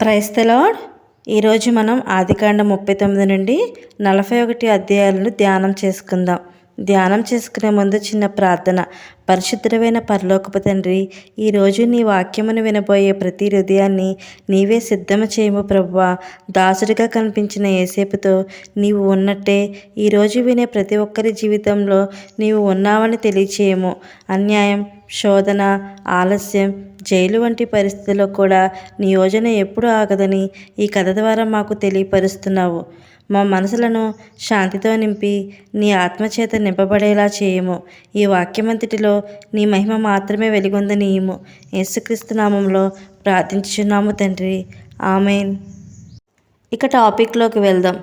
క్రైస్తలాడ్ ఈరోజు మనం ఆదికాండ ముప్పై తొమ్మిది నుండి నలభై ఒకటి అధ్యాయాలను ధ్యానం చేసుకుందాం. ధ్యానం చేసుకునే ముందు చిన్న ప్రార్థన. పరిశుద్ధమైన పరలోకపు తండ్రి ఈరోజు నీ వాక్యమును వినబోయే ప్రతి హృదయాన్ని నీవే సిద్ధము చేయము ప్రభువా. దాసుడిగా కనిపించిన ఏసేపుతో నీవు ఉన్నట్టే ఈరోజు వినే ప్రతి ఒక్కరి జీవితంలో నీవు ఉన్నావని తెలియచేయము. అన్యాయం శోధన ఆలస్యం జైలు వంటి పరిస్థితుల్లో కూడా నీ యోజన ఎప్పుడు ఆగదని ఈ కథ ద్వారా మాకు తెలియపరుస్తున్నావు. మా మనసులను శాంతితో నింపి నీ ఆత్మచేత నింపబడేలా చేయము. ఈ వాక్యమంతటిలో నీ మహిమ మాత్రమే వెలుగొందనీయము యేసుక్రీస్తు నామంలో ప్రార్థించుచున్నాము తండ్రి. ఆమెన్. ఇక టాపిక్లోకి వెళ్దాం.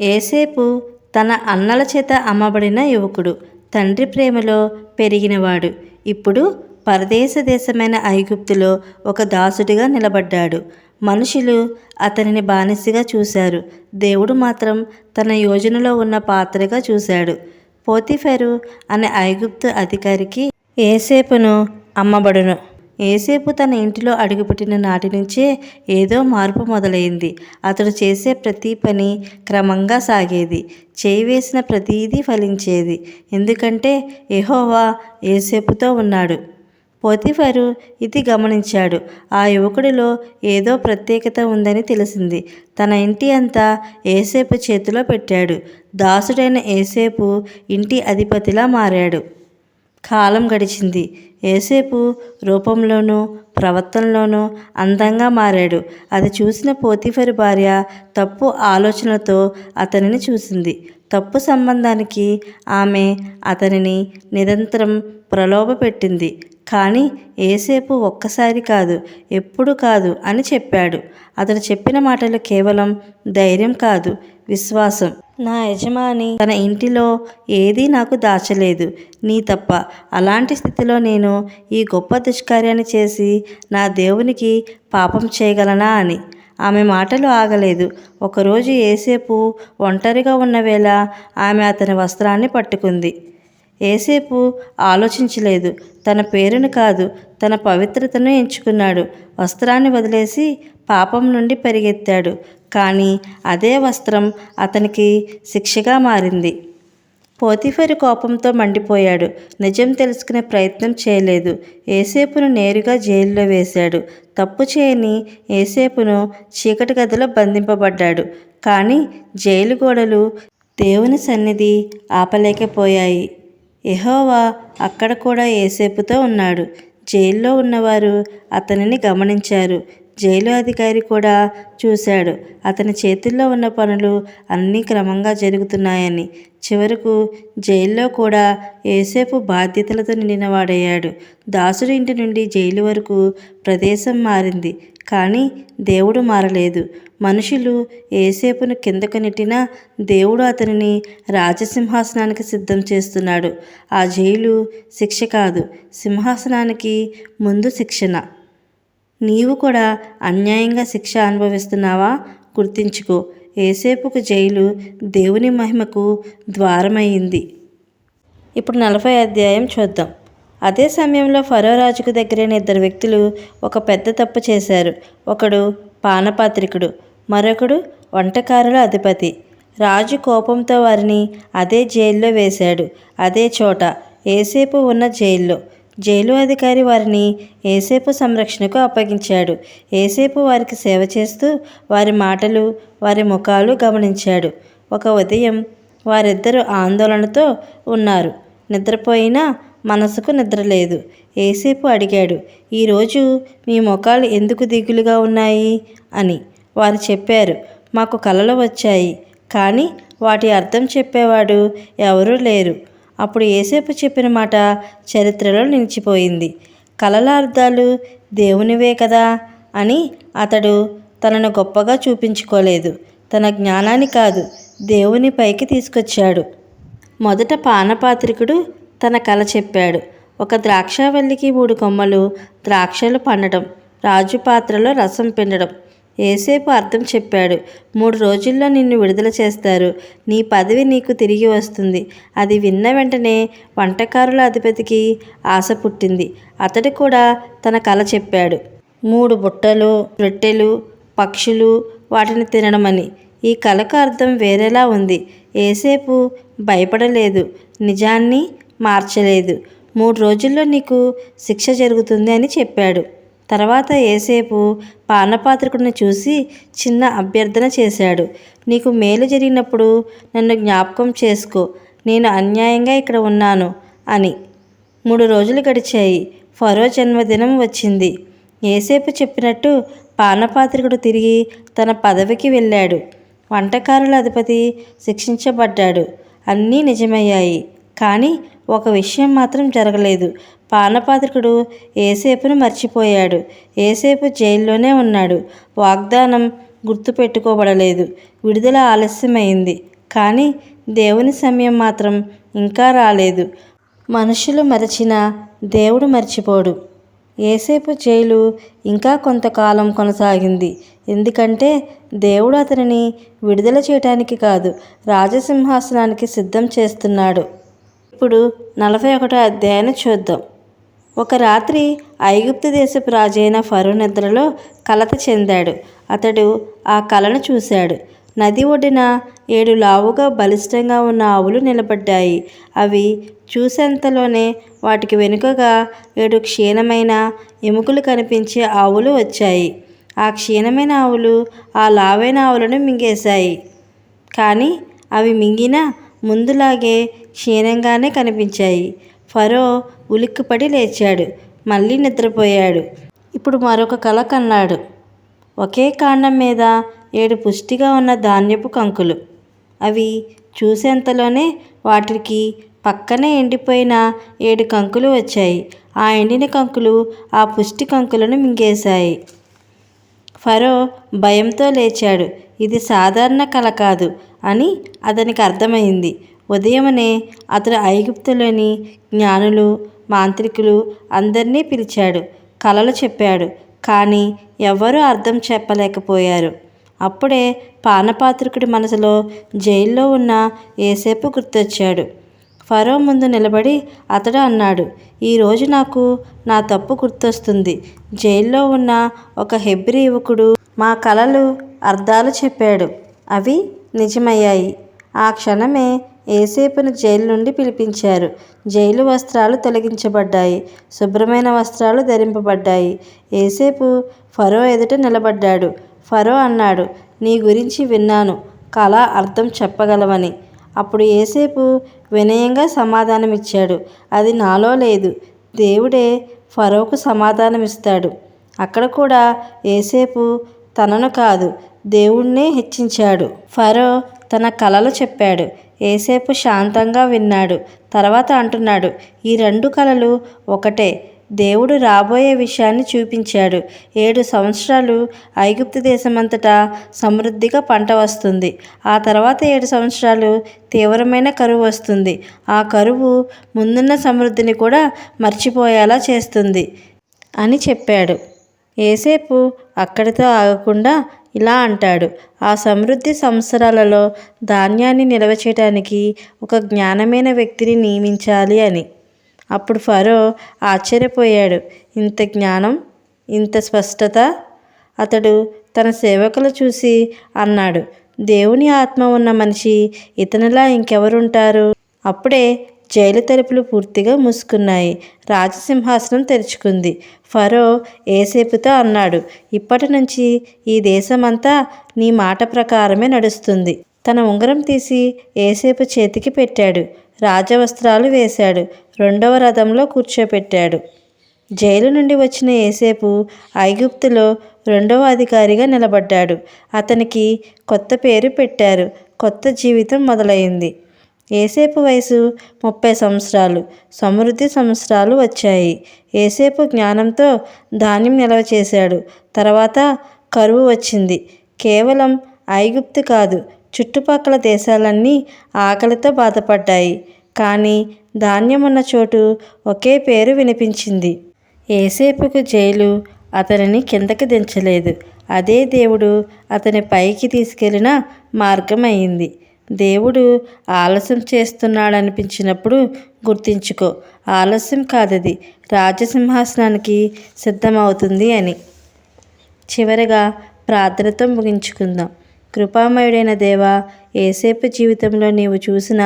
ఏసేపు తన అన్నల చేత అమ్మబడిన యువకుడు. తండ్రి ప్రేమలో పెరిగినవాడు. ఇప్పుడు పరదేశ దేశమైన ఐగుప్తులో ఒక దాసుడిగా నిలబడ్డాడు. మనుషులు అతనిని బానిసగా చూశారు. దేవుడు మాత్రం తన యోజనలో ఉన్న పాత్రగా చూశాడు. పోతిఫెరు అనే ఐగుప్తు అధికారికి ఏసేపును అమ్మబడును. ఏసేపు తన ఇంటిలో అడుగుపెట్టిన నాటి నుంచే ఏదో మార్పు మొదలైంది. అతడు చేసే ప్రతి పని క్రమంగా సాగేది. చేయి వేసిన ప్రతీదీ ఫలించేది. ఎందుకంటే ఎహోవా ఏసేపుతో ఉన్నాడు. పోతిఫరు ఇది గమనించాడు. ఆ యువకుడిలో ఏదో ప్రత్యేకత ఉందని తెలిసింది. తన ఇంటి అంతా ఏసేపు చేతిలో పెట్టాడు. దాసుడైన ఏసేపు ఇంటి అధిపతిలా మారాడు. కాలం గడిచింది. ఏసేపు రూపంలోనూ ప్రవర్తనలోనూ అందంగా మారాడు. అది చూసిన పోతిఫరి భార్య తప్పు ఆలోచనలతో అతనిని చూసింది. తప్పు సంబంధానికి ఆమె అతనిని నిరంతరం ప్రలోభ పెట్టింది కానీ ఏసేపు ఒక్కసారి కాదు ఎప్పుడు కాదు అని చెప్పాడు. అతడు చెప్పిన మాటలు కేవలం ధైర్యం కాదు విశ్వాసం. నా యజమాని తన ఇంటిలో ఏదీ నాకు దాచలేదు నీ తప్ప. అలాంటి స్థితిలో నేను ఈ గొప్ప దుష్కార్యాన్ని చేసి నా దేవునికి పాపం చేయగలనా అని. ఆమె మాటలు ఆగలేదు. ఒకరోజు ఏసేపు ఒంటరిగా ఉన్న వేళ ఆమె అతని వస్త్రాన్ని పట్టుకుంది. ఏసేపు ఆలోచించలేదు. తన పేరును కాదు తన పవిత్రతను ఎంచుకున్నాడు. వస్త్రాన్ని వదిలేసి పాపం నుండి పరిగెత్తాడు. కానీ అదే వస్త్రం అతనికి శిక్షగా మారింది. పోతిఫరి కోపంతో మండిపోయాడు. నిజం తెలుసుకునే ప్రయత్నం చేయలేదు. ఏసేపును నేరుగా జైల్లో వేశాడు. తప్పు చేయని ఏసేపును చీకటి గదిలో బంధింపబడ్డాడు. కానీ జైలు గోడలు దేవుని సన్నిధి ఆపలేకపోయాయి. ఎహోవా అక్కడ కూడా ఏసేపుతో ఉన్నాడు. జైల్లో ఉన్నవారు అతనిని గమనించారు. జైలు అధికారి కూడా చూశాడు. అతని చేతుల్లో ఉన్న పనులు అన్నీ క్రమంగా జరుగుతున్నాయని. చివరకు జైల్లో కూడా ఏసేపు బాధ్యతలతో నిండినవాడయ్యాడు. దాసుడి ఇంటి నుండి జైలు వరకు ప్రదేశం మారింది. కానీ దేవుడు మారలేదు. మనుషులు ఏసేపును కిందకు నెట్టినా దేవుడు అతనిని రాజసింహాసనానికి సిద్ధం చేస్తున్నాడు. ఆ జైలు శిక్ష కాదు సింహాసనానికి ముందు శిక్షణ. నీవు కూడా అన్యాయంగా శిక్ష అనుభవిస్తున్నావా? గుర్తించుకో ఏసేపుకు జైలు దేవుని మహిమకు ద్వారమైంది. ఇప్పుడు నలభై అధ్యాయం చూద్దాం. అదే సమయంలో ఫరో రాజుకు దగ్గరైన ఇద్దరు వ్యక్తులు ఒక పెద్ద తప్పు చేశారు. ఒకడు పానపాత్రికుడు మరొకడు వంటకారుల అధిపతి. రాజు కోపంతో వారిని అదే జైల్లో వేశాడు. అదే చోట ఏసేపు ఉన్న జైల్లో. జైలు అధికారి వారిని ఏసేపు సంరక్షణకు అప్పగించాడు. ఏసేపు వారికి సేవ చేస్తూ వారి మాటలు వారి ముఖాలు గమనించాడు. ఒక ఉదయం వారిద్దరూ ఆందోళనతో ఉన్నారు. నిద్రపోయినా మనసుకు నిద్ర లేదు. ఏసేపు అడిగాడు ఈరోజు మీ ముఖాలు ఎందుకు దిగులుగా ఉన్నాయి? అని. వారు చెప్పారు మాకు కలలు వచ్చాయి కానీ వాటి అర్థం చెప్పేవాడు ఎవరూ లేరు. అప్పుడు ఏసేపు చెప్పిన మాట చరిత్రలో నిలిచిపోయింది. కలల అర్థాలు దేవునివే కదా? అని అతడు తనను గొప్పగా చూపించుకోలేదు. తన జ్ఞానాన్ని కాదు దేవుని పైకి తీసుకొచ్చాడు. మొదట పానపాత్రికుడు తన కల చెప్పాడు. ఒక ద్రాక్షావల్లికి మూడు కొమ్మలు ద్రాక్షలు పండడం రాజు పాత్రలో రసం పిండడం ఏసేపు అర్థం చెప్పాడు. మూడు రోజుల్లో నిన్ను విడుదల చేస్తారు. నీ పదవి నీకు తిరిగి వస్తుంది. అది విన్న వెంటనే వంటకారుల అధిపతికి ఆశ పుట్టింది. అతడు కూడా తన కల చెప్పాడు. మూడు బుట్టలు రొట్టెలు పక్షులు వాటిని తినడమని. ఈ కళకు అర్థం వేరేలా ఉంది. ఏసేపు భయపడలేదు. నిజాన్ని మార్చలేదు. మూడు రోజుల్లో నీకు శిక్ష జరుగుతుంది అని చెప్పాడు. తర్వాత ఏసేపు పానపాత్రికుడిని చూసి చిన్న అభ్యర్థన చేశాడు. నీకు మేలు జరిగినప్పుడు నన్ను జ్ఞాపకం చేసుకో. నేను అన్యాయంగా ఇక్కడ ఉన్నాను అని. మూడు రోజులు గడిచాయి. ఫరో జన్మదినం వచ్చింది. ఏసేపు చెప్పినట్టు పానపాత్రికుడు తిరిగి తన పదవికి వెళ్ళాడు. వంటకారుల అధిపతి శిక్షించబడ్డాడు. అన్నీ నిజమయ్యాయి. కానీ ఒక విషయం మాత్రం జరగలేదు. పానపాత్రికుడు ఏసేపును మర్చిపోయాడు. ఏసేపు జైల్లోనే ఉన్నాడు. వాగ్దానం గుర్తుపెట్టుకోబడలేదు. విడుదల ఆలస్యమైంది. కానీ దేవుని సమయం మాత్రం ఇంకా రాలేదు. మనుషులు మరచిన దేవుడు మర్చిపోడు. ఏసేపు జైలు ఇంకా కొంతకాలం కొనసాగింది. ఎందుకంటే దేవుడు అతనిని విడుదల చేయటానికి కాదు రాజసింహాసనానికి సిద్ధం చేస్తున్నాడు. ఇప్పుడు నలభై ఒకటో అధ్యాయాన్ని చూద్దాం. ఒక రాత్రి ఐగుప్తు దేశపు రాజైన ఫరో నిద్రలో కలత చెందాడు. అతడు ఆ కలను చూశాడు. నది ఒడ్డున ఏడు లావుగా బలిష్టంగా ఉన్న ఆవులు నిలబడ్డాయి. అవి చూసేంతలోనే వాటికి వెనుకగా ఏడు క్షీణమైన ఎముకలు కనిపించే ఆవులు వచ్చాయి. ఆ క్షీణమైన ఆవులు ఆ లావైన ఆవులను మింగేశాయి. కానీ అవి మింగిన ముందులాగే క్షీణంగానే కనిపించాయి. ఫరో ఉలిక్కిపడి లేచాడు. మళ్ళీ నిద్రపోయాడు. ఇప్పుడు మరొక కల కన్నాడు. ఒకే కాండం మీద ఏడు పుష్టిగా ఉన్న ధాన్యపు కంకులు. అవి చూసేంతలోనే వాటికి పక్కనే ఎండిపోయిన ఏడు కంకులు వచ్చాయి. ఆ ఎండిన కంకులు ఆ పుష్టి కంకులను మింగేశాయి. ఫరో భయంతో లేచాడు. ఇది సాధారణ కల కాదు అని అతనికి అర్థమైంది. ఉదయమనే అతడు ఐగుప్తులోని జ్ఞానులు మాంత్రికులు అందరినీ పిలిచాడు కలలు చెప్పాడు కానీ ఎవ్వరూ అర్థం చెప్పలేకపోయారు. అప్పుడే పానపాత్రికుడి మనసులో జైల్లో ఉన్న ఏసేపు గుర్తొచ్చాడు. ఫరో ముందు నిలబడి అతడు అన్నాడు ఈరోజు నాకు నా తప్పు గుర్తొస్తుంది. జైల్లో ఉన్న ఒక హెబ్రి యువకుడు మా కలలు అర్థాలు చెప్పాడు. అవి నిజమయ్యాయి. ఆ క్షణమే ఏసేపును జైలు నుండి పిలిపించారు. జైలు వస్త్రాలు తొలగించబడ్డాయి. శుభ్రమైన వస్త్రాలు ధరింపబడ్డాయి. ఏసేపు ఫరో ఎదుట నిలబడ్డాడు. ఫరో అన్నాడు నీ గురించి విన్నాను. కళ అర్థం చెప్పగలవని. అప్పుడు ఏసేపు వినయంగా సమాధానమిచ్చాడు. అది నాలో లేదు. దేవుడే ఫరోకు సమాధానమిస్తాడు. అక్కడ కూడా ఏసేపు తనను కాదు దేవుణ్ణే హెచ్చించాడు. ఫరో తన కలలు చెప్పాడు. ఏసేపు శాంతంగా విన్నాడు. తర్వాత అంటున్నాడు ఈ రెండు కలలు ఒకటే. దేవుడు రాబోయే విషయాన్ని చూపించాడు. ఏడు సంవత్సరాలు ఐగుప్తు దేశమంతటా సమృద్ధిగా పంట వస్తుంది. ఆ తర్వాత ఏడు సంవత్సరాలు తీవ్రమైన కరువు వస్తుంది. ఆ కరువు ముందున్న సమృద్ధిని కూడా మర్చిపోయేలా చేస్తుంది అని చెప్పాడు. ఏసేపు అక్కడితో ఆగకుండా ఇలా అంటాడు ఆ సమృద్ధి సంవత్సరాలలో ధాన్యాన్ని నిల్వ చేయడానికి ఒక జ్ఞానమైన వ్యక్తిని నియమించాలి అని. అప్పుడు ఫరో ఆశ్చర్యపోయాడు. ఇంత జ్ఞానం ఇంత స్పష్టత? అతడు తన సేవకులు చూసి అన్నాడు. దేవుని ఆత్మ ఉన్న మనిషి ఇతనిలా ఇంకెవరుంటారు? అప్పుడే జైలు తలుపులు పూర్తిగా మూసుకున్నాయి. రాజసింహాసనం తెరుచుకుంది. ఫరో ఏసేపుతో అన్నాడు. ఇప్పటి నుంచి ఈ దేశమంతా నీ మాట ప్రకారమే నడుస్తుంది. తన ఉంగరం తీసి ఏసేపు చేతికి పెట్టాడు. రాజవస్త్రాలు వేశాడు. రెండవ రథంలో కూర్చోపెట్టాడు. జైలు నుండి వచ్చిన ఏసేపు ఐగుప్తులో రెండవ అధికారిగా నిలబడ్డాడు. అతనికి కొత్త పేరు పెట్టారు. కొత్త జీవితం మొదలైంది. ఏసేపు వయసు ముప్పై సంవత్సరాలు. సమృద్ధి సంవత్సరాలు వచ్చాయి. ఏసేపు జ్ఞానంతో ధాన్యం నిల్వ చేశాడు. తర్వాత కరువు వచ్చింది. కేవలం ఐగుప్తు కాదు చుట్టుపక్కల దేశాలన్నీ ఆకలితో బాధపడ్డాయి. కానీ ధాన్యం ఉన్న చోటు ఒకే పేరు వినిపించింది. ఏసేపుకు జైలు అతనిని కిందకి దించలేదు. అదే దేవుడు అతని పైకి తీసుకెళ్ళిన మార్గం అయింది దేవుడు ఆలస్యం చేస్తున్నాడనిపించినప్పుడు గుర్తించుకో. ఆలస్యం కాదది. రాజసింహాసనానికి సిద్ధమవుతుంది అని. చివరగా ప్రార్థనతో ముగించుకుందాం. కృపామయుడైన దేవ ఏసేపు జీవితంలో నీవు చూసిన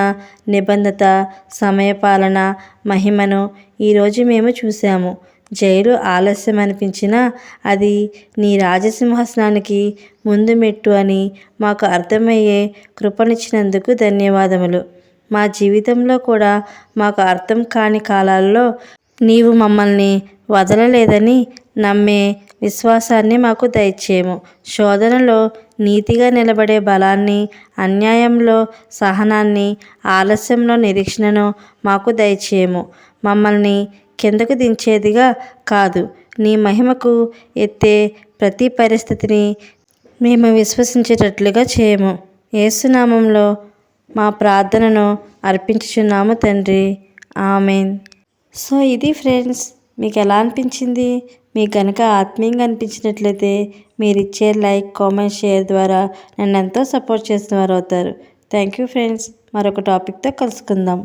నిబంధత సమయపాలన మహిమను ఈరోజు మేము చూసాము జైలు ఆలస్యం అనిపించినా అది నీ రాజసింహాసనానికి ముందు మెట్టు అని మాకు అర్థమయ్యే కృపనిచ్చినందుకు ధన్యవాదములు. మా జీవితంలో కూడా మాకు అర్థం కాని కాలాల్లో నీవు మమ్మల్ని వదలలేదని నమ్మే విశ్వాసాన్ని మాకు దయచేయము. శోధనలో నీతిగా నిలబడే బలాన్ని అన్యాయంలో సహనాన్ని ఆలస్యంలో నిరీక్షణను మాకు దయచేయము. మమ్మల్ని కిందకు దించేదిగా కాదు. నీ మహిమకు ఎత్తే ప్రతి పరిస్థితిని మేము విశ్వసించేటట్లుగా చేయము. ఏసునామంలో మా ప్రార్థనను అర్పించుచున్నాము తండ్రి. ఆమెన్. సో ఇది ఫ్రెండ్స్ మీకు ఎలా అనిపించింది? మీకు కనుక ఆత్మీయంగా అనిపించినట్లయితే మీరు ఇచ్చే లైక్ కామెంట్ షేర్ ద్వారా నన్ను ఎంతో సపోర్ట్ చేసిన వారు అవుతారు థ్యాంక్ యూ ఫ్రెండ్స్. మరొక టాపిక్తో కలుసుకుందాం.